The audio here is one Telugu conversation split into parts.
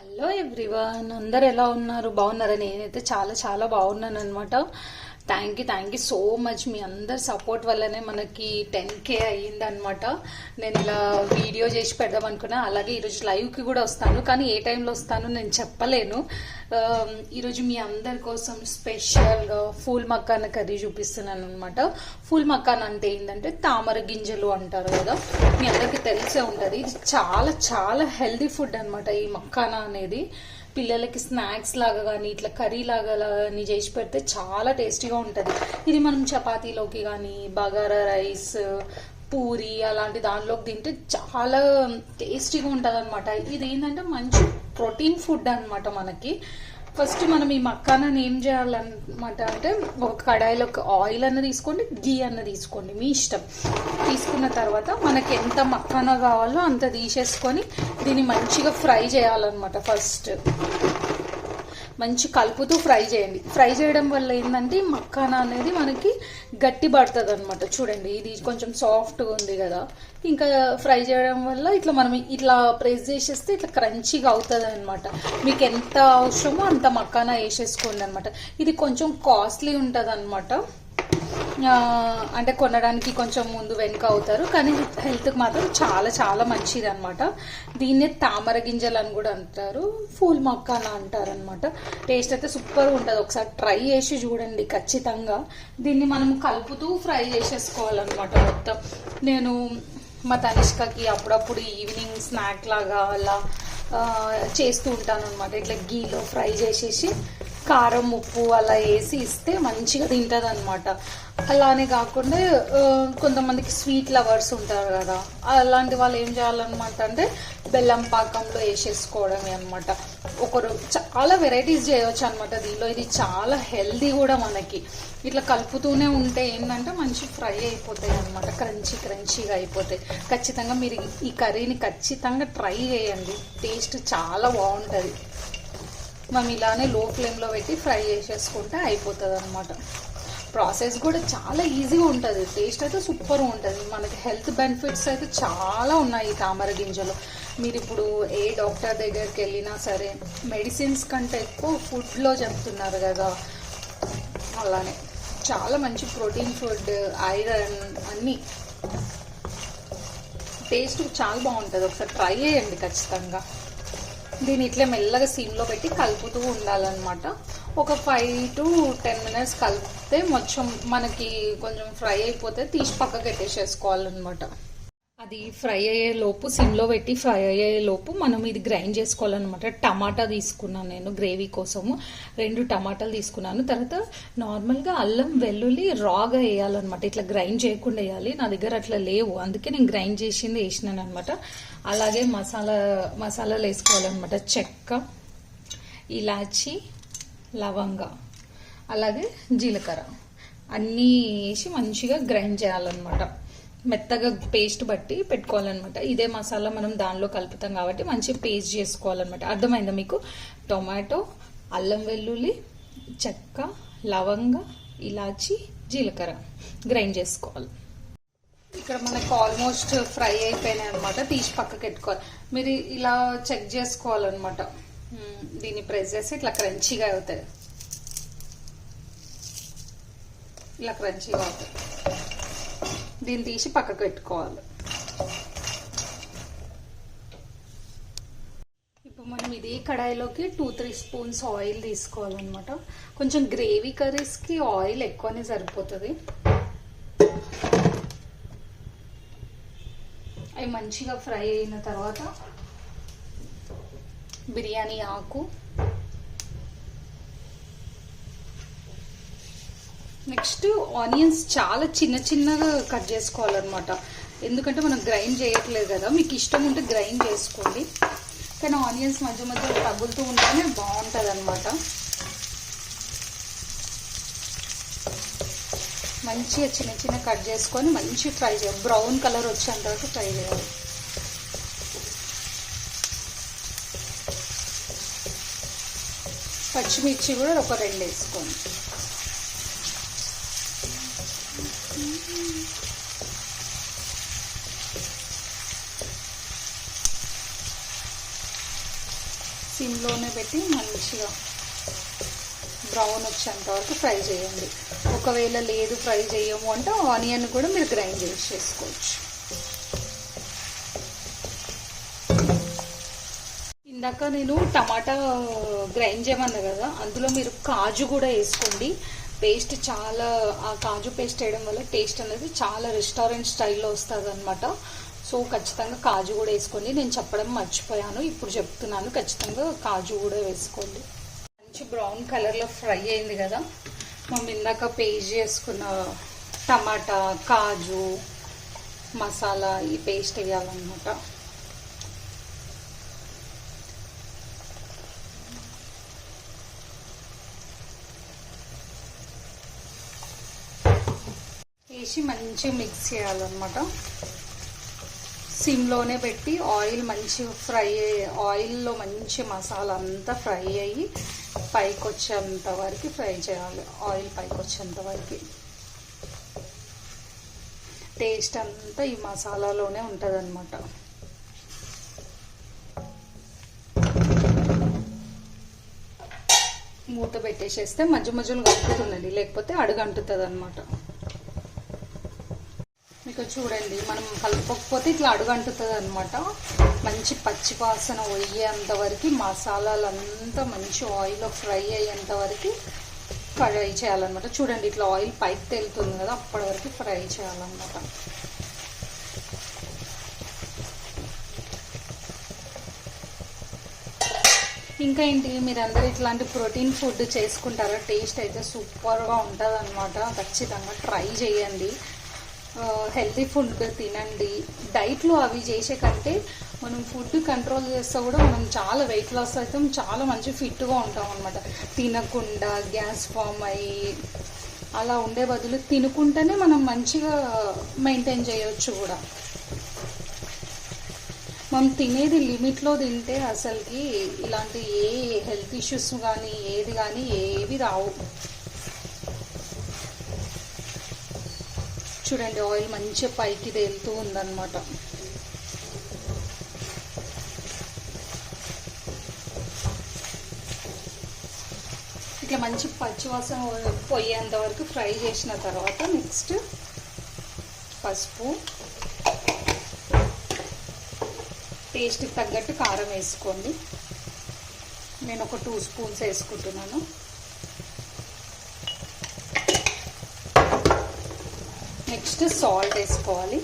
హలో ఎవ్రీవన్ అందరు ఎలా ఉన్నారు? బాగున్నారా? నేనైతే చాలా చాలా బాగున్నాను అనమాట thank you thank you so much మీ అందరి సపోర్ట్ వల్లనే మనకి టెన్ కే అయ్యింది అనమాట నేను ఇలా వీడియో చేసి పెడదాం అనుకున్నా. అలాగే ఈరోజు లైవ్కి కూడా వస్తాను. కానీ ఏ టైంలో వస్తాను నేను చెప్పలేను. Um, ఈరోజు మీ అందరి కోసం special uh, phool makhana curry చూపిస్తున్నాను అనమాట ఫూల్ మక్కాన్ అంటే ఏంటంటే తామర గింజలు అంటారు కదా. మీ అందరికీ తెలిసే ఉంటుంది. ఇది చాలా చాలా హెల్దీ ఫుడ్ అనమాట ఈ మక్కానా అనేది. పిల్లలకి స్నాక్స్ లాగా కానీ ఇట్లా కర్రీ లాగా కానీ చేసి పెడితే చాలా టేస్టీగా ఉంటుంది. ఇది మనం చపాతీలోకి కానీ బగారా రైస్ పూరి అలాంటి దానిలోకి తింటే చాలా టేస్టీగా ఉంటుంది అనమాట ఇది ఏంటంటే మంచి ప్రోటీన్ ఫుడ్ అన్నమాట మనకి. ఫస్ట్ మనం ఈ మక్కానని ఏం చేయాలన్నమాట అంటే ఒక కడాయిలో ఒక ఆయిల్ అన్న తీసుకోండి గీ అన్న తీసుకోండి మీ ఇష్టం. తీసుకున్న తర్వాత మనకి ఎంత మక్కాన కావాలో అంత తీసేసుకొని దీన్ని మంచిగా ఫ్రై చేయాలన్నమాట ఫస్ట్. మంచి కలుపుతూ ఫ్రై చేయండి. ఫ్రై చేయడం వల్ల ఏంటంటే మక్కాన అనేది మనకి గట్టి పడుతుంది అనమాట చూడండి ఇది కొంచెం సాఫ్ట్గా ఉంది కదా. ఇంకా ఫ్రై చేయడం వల్ల ఇట్లా మనం ఇట్లా ప్రెస్ చేసేస్తే ఇట్లా క్రంచీగా అవుతుంది అనమాట మీకు ఎంత అవసరమో అంత మక్కాన వేసేసుకోండి అనమాట ఇది కొంచెం కాస్ట్లీ ఉంటుంది అనమాట అంటే కొనడానికి కొంచెం ముందు వెనుక అవుతారు కానీ హెల్త్కి మాత్రం చాలా చాలా మంచిది అనమాట దీన్నే తామర గింజలు అని కూడా అంటారు ఫూల్ మొక్క అని అంటారు అనమాట టేస్ట్ అయితే సూపర్ ఉంటుంది. ఒకసారి ట్రై చేసి చూడండి ఖచ్చితంగా. దీన్ని మనం కలుపుతూ ఫ్రై చేసేసుకోవాలన్నమాట మొత్తం. నేను మా తనిష్కకి అప్పుడప్పుడు ఈవినింగ్ స్నాక్ లాగా అలా చేస్తూ ఉంటాను అనమాట ఇట్లా గీలో ఫ్రై చేసేసి కారం ఉప్పు అలా వేసి ఇస్తే మంచిగా తింటుంది అనమాట అలానే కాకుండా కొంతమందికి స్వీట్ లవర్స్ ఉంటారు కదా అలాంటి వాళ్ళు ఏం చేయాలన్నమాట అంటే బెల్లం పాకంలో వేసేసుకోవడమే అనమాట ఒకరు చాలా వెరైటీస్ చేయవచ్చు అనమాట దీనిలో. ఇది చాలా హెల్దీ కూడా మనకి. ఇట్లా కలుపుతూనే ఉంటే ఏంటంటే మంచి ఫ్రై అయిపోతాయి అనమాట క్రంచీ క్రంచీగా అయిపోతాయి. ఖచ్చితంగా మీరు ఈ కర్రీని ఖచ్చితంగా ట్రై చేయండి. టేస్ట్ చాలా బాగుంటుంది. మనం ఇలానే లో ఫ్లేమ్లో పెట్టి ఫ్రై చేసేసుకుంటే అయిపోతుంది అనమాట ప్రాసెస్ కూడా చాలా ఈజీగా ఉంటుంది. టేస్ట్ అయితే సూపర్ ఉంటుంది. మనకి హెల్త్ బెనిఫిట్స్ అయితే చాలా ఉన్నాయి ఈ తామర గింజలు. మీరు ఇప్పుడు ఏ డాక్టర్ దగ్గరికి వెళ్ళినా సరే మెడిసిన్స్ కంటే ఎక్కువ ఫుడ్లో చెప్తున్నారు కదా. అలానే చాలా మంచి ప్రోటీన్ ఫుడ్ ఐరన్ అన్నీ. టేస్ట్ చాలా బాగుంటుంది. ఒకసారి ట్రై చేయండి ఖచ్చితంగా. దీన్ని ఇట్లా మెల్లగా సిమ్లో పెట్టి కలుపుతూ ఉండాలన్నమాట. ఒక ఫైవ్ టు టెన్ మినిట్స్ కలిపితే మొత్తం మనకి కొంచెం ఫ్రై అయిపోతే తీసి పక్కకి పెట్టేసేసుకోవాలన్నమాట అది ఫ్రై అయ్యే లోపు సిమ్లో పెట్టి ఫ్రై అయ్యే లోపు మనం ఇది గ్రైండ్ చేసుకోవాలన్నమాట. టమాటా తీసుకున్నాను నేను గ్రేవీ కోసము. రెండు టమాటాలు తీసుకున్నాను. తర్వాత నార్మల్గా అల్లం వెల్లుల్లి రాగా వేయాలన్నమాట. ఇట్లా గ్రైండ్ చేయకుండా వేయాలి. నా దగ్గర అట్లా లేవు. అందుకే నేను గ్రైండ్ చేసింది వేసినాను అనమాట అలాగే మసాలా మసాలాలు వేసుకోవాలన్నమాట. చెక్క ఇలాచి లవంగ అలాగే జీలకర్ర. అన్నీ వేసి మంచిగా గ్రైండ్ చేయాలన్నమాట. మెత్తగా పేస్ట్ బట్టి పెట్టుకోవాలన్నమాట. ఇదే మసాలా మనం దానిలో కలుపుతాం కాబట్టి మంచి పేస్ట్ చేసుకోవాలన్నమాట. అర్థమైందా మీకు? టొమాటో అల్లం వెల్లుల్లి చెక్క లవంగ ఇలాచి జీలకర్ర గ్రైండ్ చేసుకోవాలి. ఇక్కడ మనకు ఆల్మోస్ట్ ఫ్రై అయిపోయినాయి అనమాట తీసి పక్కకి పెట్టుకోవాలి. మీరు ఇలా చెక్ చేసుకోవాలన్నమాట. దీన్ని ప్రెస్ చేసి ఇట్లా క్రంచీగా అవుతాయి. ఇలా క్రంచీగా అవుతాయి. దీన్ని తీసి పక్కకు పెట్టుకోవాలి. ఇప్పుడు మనం ఇదే కడాయిలోకి టూ త్రీ స్పూన్స్ ఆయిల్ తీసుకోవాలన్నమాట. కొంచెం గ్రేవీ కర్రీస్కి ఆయిల్ ఎక్కువనే సరిపోతుంది. అవి మంచిగా ఫ్రై అయిన తర్వాత బిర్యానీ ఆకు నెక్స్ట్ ఆనియన్స్ చాలా చిన్న చిన్నగా కట్ చేసుకోవాలన్నమాట. ఎందుకంటే మనం గ్రైండ్ చేయట్లేదు కదా. మీకు ఇష్టం ఉంటే గ్రైండ్ చేసుకోండి. కానీ ఆనియన్స్ మధ్య మధ్య తగులుతూ ఉంటేనే బాగుంటుంది అనమాట మంచిగా చిన్న చిన్న కట్ చేసుకొని మంచి ఫ్రై చేయాలి. బ్రౌన్ కలర్ వచ్చేంత వరకు ఫ్రై చేయాలి. పచ్చిమిర్చి కూడా ఒక రెండు వేసుకోండి. సిమ్లోనే పెట్టి మంచిగా బ్రౌన్ వచ్చేంత వరకు ఫ్రై చేయండి. ఒకవేళ లేదు ఫ్రై చేయము అంటే ఆనియన్ కూడా మీరు గ్రైండ్ చేసి చేసుకోవచ్చు. ఇందాక నేను టమాటా గ్రైండ్ చేయమన్నా కదా అందులో మీరు కాజు కూడా వేసుకోండి. పేస్ట్ చాలా ఆ కాజు పేస్ట్ వేయడం వల్ల టేస్ట్ అనేది చాలా రెస్టారెంట్ స్టైల్లో వస్తుంది అనమాట సో ఖచ్చితంగా కాజు కూడా వేసుకోండి. నేను చెప్పడం మర్చిపోయాను. ఇప్పుడు చెప్తున్నాను. ఖచ్చితంగా కాజు కూడా వేసుకోండి. మంచి బ్రౌన్ కలర్లో ఫ్రై అయింది కదా. మనం ఇందాక పేస్ట్ చేసుకున్న టమాటా కాజు మసాలా ఈ పేస్ట్ వేయాలన్నమాట. వేసి మంచిగా మిక్స్ చేయాలన్నమాట. సిమ్లోనే పెట్టి ఆయిల్ మంచిగా ఫ్రై ఆయిల్లో మంచి మసాలా అంతా ఫ్రై అయ్యి పైకి వచ్చేంత వరకు ఫ్రై చేయాలి. ఆయిల్ పైకి వచ్చేంత వరకు. టేస్ట్ అంతా ఈ మసాలాలోనే ఉంటుందన్నమాట. మూత పెట్టేసేస్తే మధ్య మధ్యలో కలుపుతుందండి లేకపోతే అడుగంటుతుంది అనమాట సో చూడండి మనం కలపకపోతే ఇట్లా అడుగంటుతుంది అనమాట మంచి పచ్చి వాసన పోయేంత వరకు మసాలాలంతా మంచి ఆయిల్లో ఫ్రై అయ్యేంత వరకు ఫ్రై చేయాలన్నమాట. చూడండి ఇట్లా ఆయిల్ పైకి తేలుతుంది కదా అప్పటి వరకు ఫ్రై చేయాలన్నమాట. ఇంకా ఏంటి మీరందరూ ఇట్లాంటి ప్రోటీన్ ఫుడ్ చేసుకుంటారా? టేస్ట్ అయితే సూపర్గా ఉంటుంది అనమాట ఖచ్చితంగా ట్రై చేయండి. హెల్తీ ఫుడ్ తినండి. డైట్లో అవి చేసే కంటే మనం ఫుడ్ కంట్రోల్ చేస్తే కూడా మనం చాలా వెయిట్ లాస్ అవుతాం చాలా మంచి ఫిట్గా ఉంటాం అనమాట తినకుండా గ్యాస్ ఫామ్ అయ్యి అలా ఉండే బదులు తినుకుంటేనే మనం మంచిగా మెయింటైన్ చేయొచ్చు కూడా. మనం తినేది లిమిట్లో తింటే అసలుకి ఇలాంటి ఏ హెల్త్ ఇష్యూస్ కానీ ఏది కానీ ఏవి రావు. చూడండి ఆయిల్ మంచిగా పైకి తేలుతూ ఉందన్నమాట. ఇట్లా మంచి పచ్చివాసన పోయేంత వరకు ఫ్రై చేసిన తర్వాత నెక్స్ట్ పసుపు టేస్ట్కి తగ్గట్టు కారం వేసుకోండి. నేను ఒక టూ స్పూన్స్ వేసుకుంటున్నాను. నెక్స్ట్ సాల్ట్ వేసుకోవాలి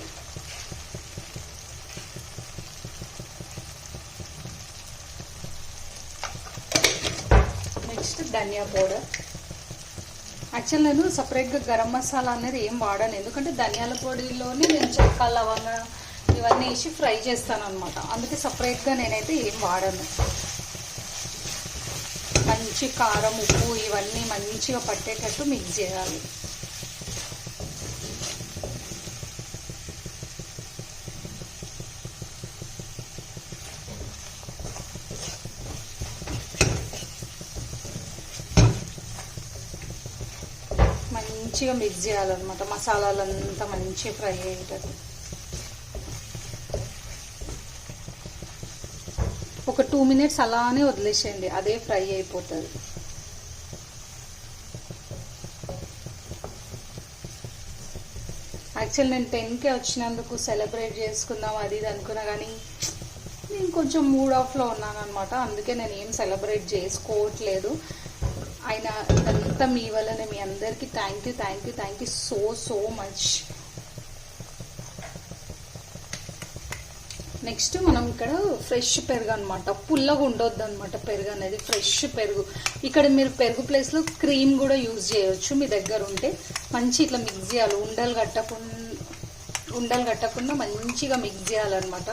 నెక్స్ట్ ధనియా పౌడర్ యాక్చువల్ నేను సపరేట్గా గరం మసాలా అనేది ఏం వాడాను. ఎందుకంటే ధనియాల పొడిలోనే నేను చెక్క లవంగ ఇవన్నీ వేసి ఫ్రై చేస్తాను అనమాట అందుకే సపరేట్గా నేనైతే ఏం వాడను. మంచి కారం ఉప్పు ఇవన్నీ మంచిగా పట్టేటట్టు మిక్స్ చేయాలి. మంచిగా మిక్స్ చేయాలన్నమాట. మసాలాలంతా మంచిగా ఫ్రై అయ్యేటట్టు. ఒక టూ మినిట్స్ అలానే వదిలేసేయండి. అదే ఫ్రై అయిపోతుంది. యాక్చువల్ నేను టెన్కే వచ్చినందుకు సెలబ్రేట్ చేసుకుందాం అది ఇది అనుకున్నా కానీ నేను కొంచెం మూడ్ ఆఫ్లో ఉన్నాను అనమాట అందుకే నేను ఏం సెలబ్రేట్ చేసుకోవట్లేదు. ఆయన ఇదంతా మీ వల్లనే మీ అందరికీ thank you thank you thank you so so much next మనం ఇక్కడ ఫ్రెష్ పెరుగు అనమాట పుల్లగా ఉండొద్దు అనమాట పెరుగు అనేది ఫ్రెష్ పెరుగు. ఇక్కడ మీరు పెరుగు ప్లేస్లో క్రీమ్ కూడా యూజ్ చేయవచ్చు మీ దగ్గర ఉంటే. మంచి ఇట్లా మిక్స్ చేయాలి. ఉండలు కట్టకుండా ఉండలు కట్టకుండా మంచిగా మిక్స్ చేయాలన్నమాట.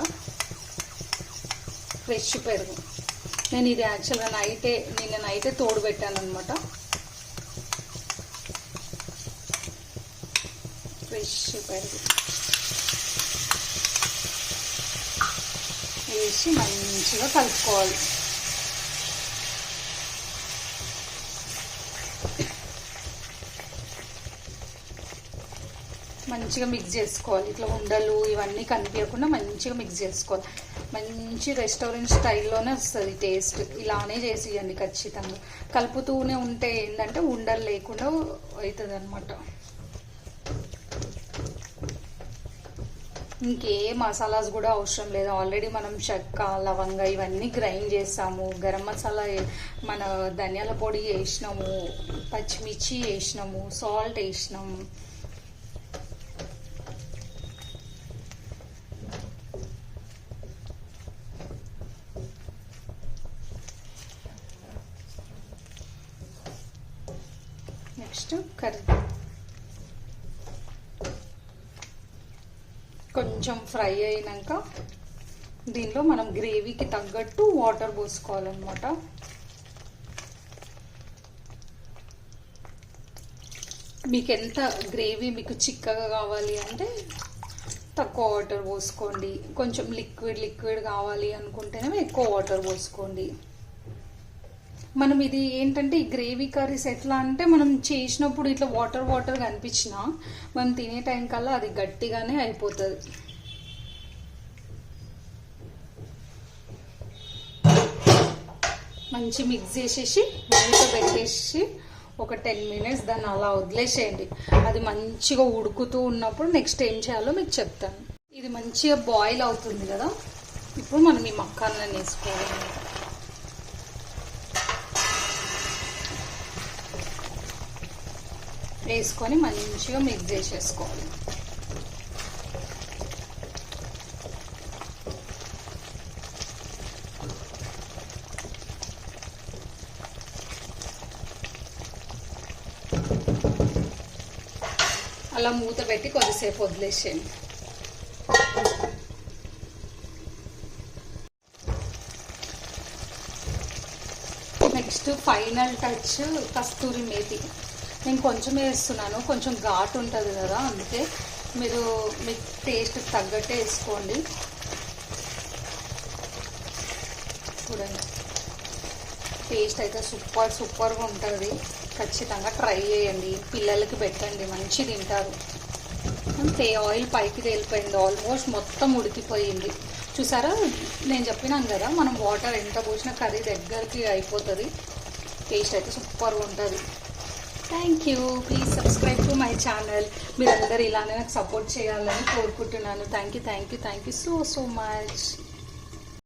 ఫ్రెష్ పెరుగు. నేను ఇది యాక్చువల్గా నైటే నిన్న నైటే తోడు పెట్టాను అనమాట ఫ్రెష్ పెరుగు. వేసి మంచిగా కలుపుకోవాలి. మంచిగా మిక్స్ చేసుకోవాలి. ఇట్లా ఉండలు ఇవన్నీ కనిపించకుండా మంచిగా మిక్స్ చేసుకోవాలి. మంచి రెస్టారెంట్ స్టైల్లోనే వస్తుంది టేస్ట్ ఇలానే చేసి ఇవ్వండి ఖచ్చితంగా. కలుపుతూనే ఉంటే ఏంటంటే ఉండలు లేకుండా అవుతుంది అనమాట ఇంకే మసాలాస్ కూడా అవసరం లేదు. ఆల్రెడీ మనం చెక్క లవంగ ఇవన్నీ గ్రైండ్ చేసాము. గరం మసాలా మన ధనియాల పొడి వేసినాము. పచ్చిమిర్చి వేసినాము. సాల్ట్ వేసినాము నెక్స్ట్ కర్రీ కొంచెం ఫ్రై అయినాక దీనిలో మనం గ్రేవీకి తగ్గట్టు వాటర్ పోసుకోవాలన్నమాట. మీకు ఎంత గ్రేవీ మీకు చిక్కగా కావాలి అంటే తక్కువ వాటర్ పోసుకోండి. కొంచెం లిక్విడ్ లిక్విడ్ కావాలి అనుకుంటేనే ఎక్కువ వాటర్ పోసుకోండి. మనం ఇది ఏంటంటే ఈ గ్రేవీ కర్రీస్ ఎట్లా అంటే మనం చేసినప్పుడు ఇట్లా వాటర్ వాటర్ కనిపించినా మనం తినే టైం కల్లా అది గట్టిగానే అయిపోతుంది. మంచి మిక్స్ చేసేసి మూత పెట్టేసి ఒక టెన్ మినిట్స్ దాన్ని అలా వదిలేసేయండి. అది మంచిగా ఉడుకుతూ ఉన్నప్పుడు నెక్స్ట్ ఏం చేయాలో మీకు చెప్తాను. ఇది మంచిగా బాయిల్ అవుతుంది కదా? ఇప్పుడు మనం ఈ మక్కాన్ని వేసుకోవాలి. వేసుకొని మంచిగా మిక్స్ చేసేసుకోవాలి. అలా మూత పెట్టి కొద్దిసేపు వదిలేసేయండి. Next final touch kasuri methi. నేను కొంచెం వేస్తున్నాను కొంచెం ఘాటు ఉంటుంది కదా అందుకే మీరు మీ టేస్ట్ తగ్గట్టే వేసుకోండి. చూడండి. టేస్ట్ అయితే సూపర్ సూపర్గా ఉంటుంది. ఖచ్చితంగా ట్రై చేయండి. పిల్లలకి పెట్టండి మంచి తింటారు. అంతే ఆయిల్ పైకి తేలిపోయింది ఆల్మోస్ట్ మొత్తం ఉడికిపోయింది. చూసారా? నేను చెప్పినాను కదా మనం వాటర్ ఎంత పోసినా కర్రీ దగ్గరికి అయిపోతుంది. టేస్ట్ అయితే సూపర్గా ఉంటుంది. Thank you please subscribe to my channel మీరందరూ ఇలానే నాకు సపోర్ట్ చేయాలని కోరుకుంటున్నాను. Thank you thank you thank you so so much